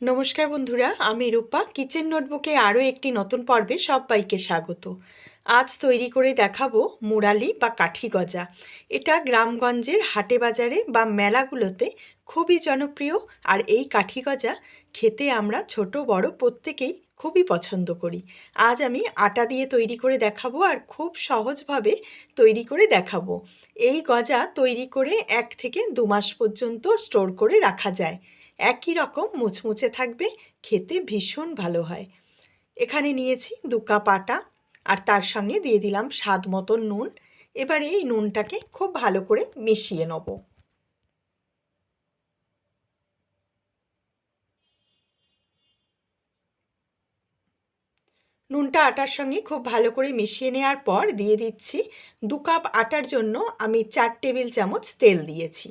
নমস্কার বন্ধুরা, আমি রূপা। কিচেন নোটবুকে আরও একটি নতুন পর্বে সবাইকে স্বাগত। আজ তৈরি করে দেখাবো মুরালি বা কাঠি গজা। এটা গ্রামগঞ্জের হাটে বাজারে বা মেলাগুলোতে খুবই জনপ্রিয় আর এই কাঠি গজা খেতে আমরা ছোট, বড় প্রত্যেকেই খুবই পছন্দ করি। আজ আমি আটা দিয়ে তৈরি করে দেখাবো আর খুব সহজভাবে তৈরি করে দেখাবো। এই গজা তৈরি করে এক থেকে দু মাস পর্যন্ত স্টোর করে রাখা যায়। একই রকম মুচমুচে থাকবে, খেতে ভীষণ ভালো হয়। এখানে নিয়েছি দু কাপ আটা, আর তার সঙ্গে দিয়ে দিলাম স্বাদ মতন নুন। এবারে এই নুনটাকে খুব ভালো করে মিশিয়ে নেব। নুনটা আটার সঙ্গে খুব ভালো করে মিশিয়ে নেওয়ার পর দিয়ে দিচ্ছি দু কাপ আটার জন্য আমি চার টেবিল চামচ তেল দিয়েছি।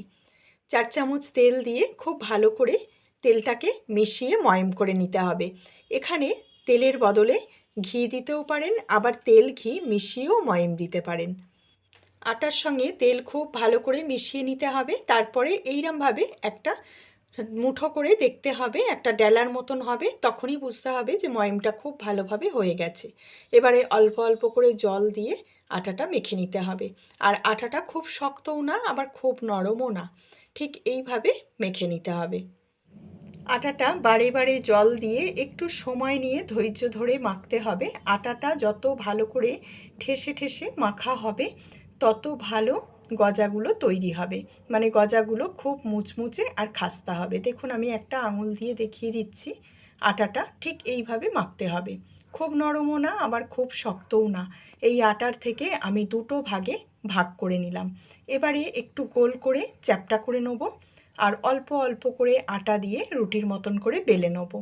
চার চামচ তেল দিয়ে খুব ভালো করে তেলটাকে মিশিয়ে ময়ম করে নিতে হবে। এখানে তেলের বদলে ঘি দিতেও পারেন, আবার তেল ঘি মিশিয়েও ময়ম দিতে পারেন। আটার সঙ্গে তেল খুব ভালো করে মিশিয়ে নিতে হবে। তারপরে এইরমভাবে একটা মুঠো করে দেখতে হবে, একটা ডেলার মতন হবে, তখনই বুঝতে হবে যে ময়মটা খুব ভালোভাবে হয়ে গেছে। এবারে অল্প অল্প করে জল দিয়ে আটাটা মেখে নিতে হবে। আর আটাটা খুব শক্তও না, আবার খুব নরমও না। ঠিক এইভাবে মেখে নিতে হবে। আটাটা বারে বারে জল দিয়ে একটু সময় নিয়ে ধৈর্য ধরে মাখতে হবে। আটাটা যত ভালো করে ঠেসে ঠেসে মাখা হবে, তত ভালো গজাগুলো তৈরি হবে। মানে গজাগুলো খুব মুচমুচে আর খাস্তা হবে। দেখুন, আমি একটা আঙুল দিয়ে দেখিয়ে দিচ্ছি। আটাটা ঠিক এইভাবে মাখতে হবে। খুব নরমও না, আবার খুব শক্তও না। এই আটার থেকে আমি দুটো ভাগে ভাগ করে নিলাম। এবারে একটু গোল করে চ্যাপটা করে নেব আর অল্প অল্প করে আটা দিয়ে রুটির মতন করে বেলে নেব।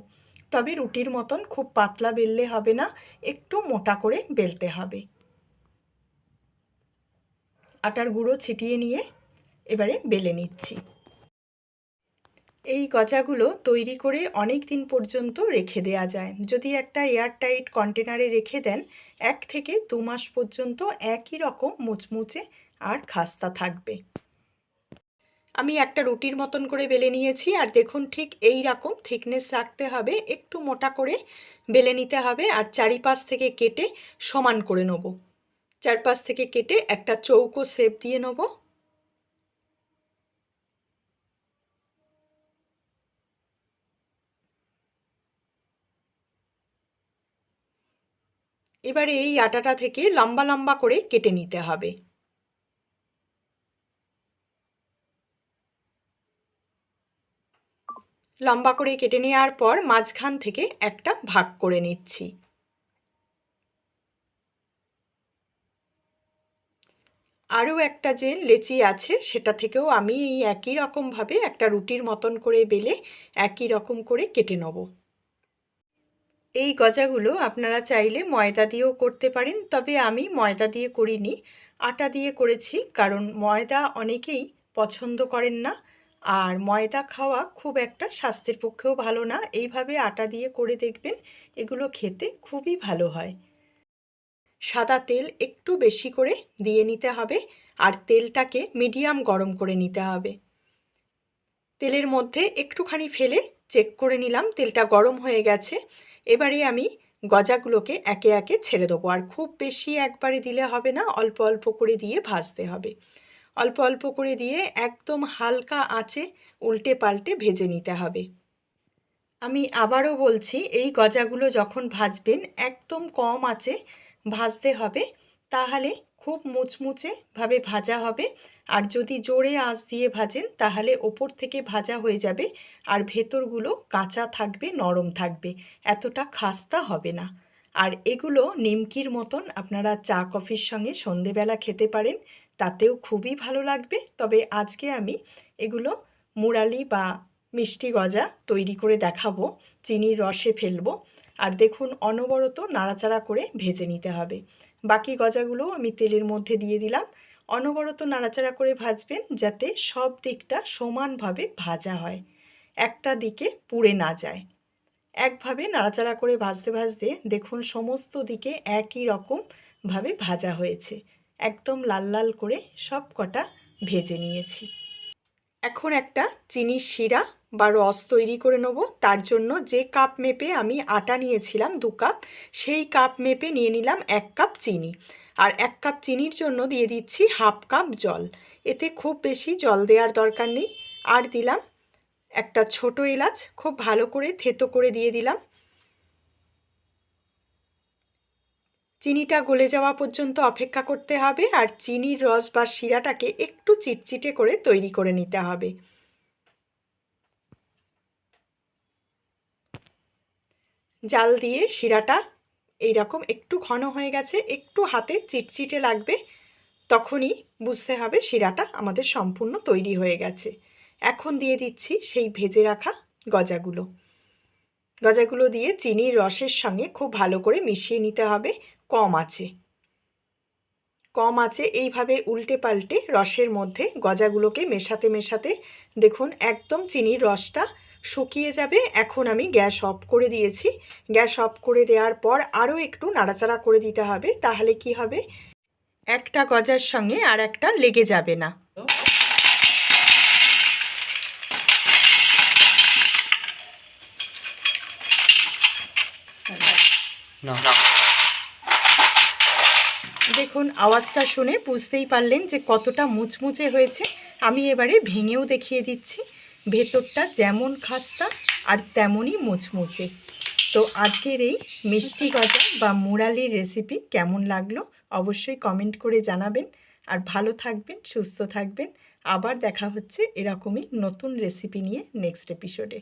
তবে রুটির মতন খুব পাতলা বেললে হবে না, একটু মোটা করে বেলতে হবে। আটার গুঁড়ো ছিটিয়ে নিয়ে এবারে বেলে নিচ্ছি। এই গজাগুলো তৈরি করে অনেক দিন পর্যন্ত রেখে দেয়া যায়। যদি একটা এয়ারটাইট কন্টেনারে রেখে দেন, এক থেকে দু মাস পর্যন্ত একই রকম মুচমুচে আর খাস্তা থাকবে। আমি একটা রুটির মতন করে বেলে নিয়েছি, আর দেখুন ঠিক এই রকম থিকনেস রাখতে হবে, একটু মোটা করে বেলে নিতে হবে, আর চারিপাশ থেকে কেটে সমান করে নেব। চারপাশ থেকে কেটে একটা চৌকো শেপ দিয়ে নেব। এবারে এই আটাটা থেকে লম্বা লম্বা করে কেটে নিতে হবে। লম্বা করে কেটে নেওয়ার পর মাঝখান থেকে একটা ভাগ করে নিচ্ছি। আরও একটা যে লেচি আছে, সেটা থেকেও আমি এই একই রকমভাবে একটা রুটির মতন করে বেলে একই রকম করে কেটে নেব। এই গজাগুলো আপনারা চাইলে ময়দা দিয়েও করতে পারেন, তবে আমি ময়দা দিয়ে করিনি। আটা দিয়ে করেছি, কারণ ময়দা অনেকেই পছন্দ করেন না। আর ময়দা খাওয়া খুব একটা স্বাস্থ্যের পক্ষেও ভালো না। এইভাবে আটা দিয়ে করে দেখবেন, এগুলো খেতে খুবই ভালো হয়। সাদা তেল একটু বেশি করে দিয়ে নিতে হবে, আর তেলটাকে মিডিয়াম গরম করে নিতে হবে। তেলের মধ্যে একটুখানি ফেলে চেক করে নিলাম, তেলটা গরম হয়ে গেছে। এবারে আমি গজাগুলোকে একে একে ছেড়ে দেবো। আর খুব বেশি একবারে দিলে হবে না, অল্প অল্প করে দিয়ে ভাজতে হবে। অল্প অল্প করে দিয়ে একদম হালকা আঁচে উল্টে পাল্টে ভেজে নিতে হবে। আমি আবারও বলছি, এই গজাগুলো যখন ভাজবেন একদম কম আঁচে ভাজতে হবে, তাহলে খুব মুচমুচেভাবে ভাজা হবে। আর যদি জোরে আঁচ দিয়ে ভাজেন, তাহলে ওপর থেকে ভাজা হয়ে যাবে আর ভেতরগুলো কাঁচা থাকবে, নরম থাকবে। এতটা খাস্তা হবে না। আর এগুলো নিমকির মতন আপনারা চা, কফির সঙ্গে সন্ধেবেলা খেতে পারেন। তাতেও খুবই ভালো লাগবে। তবে আজকে আমি এগুলো মুরালি বা মিষ্টি গজা তৈরি করে দেখাবো। চিনির রসে ফেলব। আর দেখুন, অনবরত নাড়াচাড়া করে ভেজে নিতে হবে। বাকি গজাগুলো আমি তেলের মধ্যে দিয়ে দিলাম। অনবরত নাড়াচাড়া করে ভাজবেন যাতে সব দিকটা সমানভাবে ভাজা হয়। একটা দিকে পুড়ে না যায়। একভাবে নাড়াচাড়া করে ভাজতে ভাজতে দেখুন সমস্ত দিকে একই রকমভাবে ভাজা হয়েছে। একদম লাল লাল করে সব কটা ভেজে নিয়েছি। এখন একটা চিনির শিরা বা রস তৈরি করে নেব। তার জন্য যে কাপ মেপে আমি আটা নিয়েছিলাম দু কাপ, সেই কাপ মেপে নিয়ে নিলাম এক কাপ চিনি। আর এক কাপ চিনির জন্য দিয়ে দিচ্ছি হাফ কাপ জল। এতে খুব বেশি জল দেওয়ার দরকার নেই। আর দিলাম একটা ছোট এলাচ, খুব ভালো করে থেতো করে দিয়ে দিলাম। চিনিটা গলে যাওয়া পর্যন্ত অপেক্ষা করতে হবে আর চিনির রস বা শিরাটাকে একটু চিটচিটে করে তৈরি করে নিতে হবে। জাল দিয়ে শিরাটা এইরকম একটু ঘন হয়ে গেছে, একটু হাতে চিটচিটে লাগবে, তখনই বুঝতে হবে শিরাটা আমাদের সম্পূর্ণ তৈরি হয়ে গেছে। এখন দিয়ে দিচ্ছি সেই ভেজে রাখা গজাগুলো। গজাগুলো দিয়ে চিনির রসের সঙ্গে খুব ভালো করে মিশিয়ে নিতে হবে। কম আছে। কম আছে এইভাবে উল্টে পাল্টে রসের মধ্যে গজাগুলোকে মেশাতে মেশাতে দেখুন একদম চিনির রসটা শুকিয়ে যাবে। এখন আমি গ্যাস অফ করে দিয়েছি। গ্যাস অফ করে দেওয়ার পর আরও একটু নাড়াচাড়া করে দিতে হবে তাহলে কি হবে? একটা গজার সঙ্গে আর একটা লেগে যাবে না। দেখুন, আওয়াজটা শুনে বুঝতেই পারলেন যে কতটা মুচমুচে হয়েছে। আমি এবারে ভেঙেও দেখিয়ে দিচ্ছি, ভেতরটা যেমন খাস্তা আর তেমনই মুচমুচে। তো আজকের এই মিষ্টি গজা বা মুরালির রেসিপি কেমন লাগল অবশ্যই কমেন্ট করে জানাবেন। আর ভালো থাকবেন, সুস্থ থাকবেন। আবার দেখা হচ্ছে এরকমই নতুন রেসিপি নিয়ে নেক্সট এপিসোডে